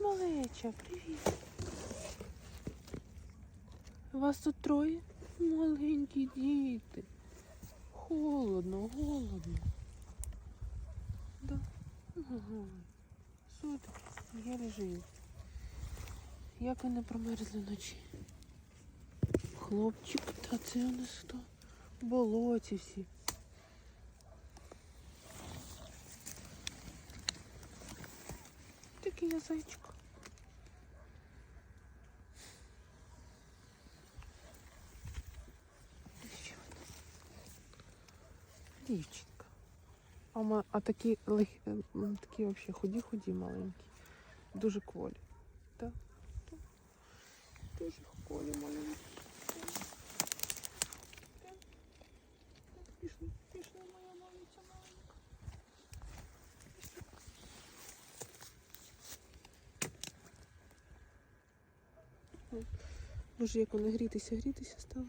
малеча, привіт. Вас тут троє? Маленькі діти. Холодно, голодно. Да. Ага. Я лежу. Як ви не промерзли вночі? Хлопчик, та це у нас хто? Болоті всі. Такий я зайчик. Ще одна. Дівчинка. А, ма- а такі, лег... е, м, такі взагалі худі-худі маленькі. Дуже кволі. Так? Так. Дуже кволі маленькі. Так. Так. Так, Пішли, пішли, Боже, як вони грітися, грітися стали.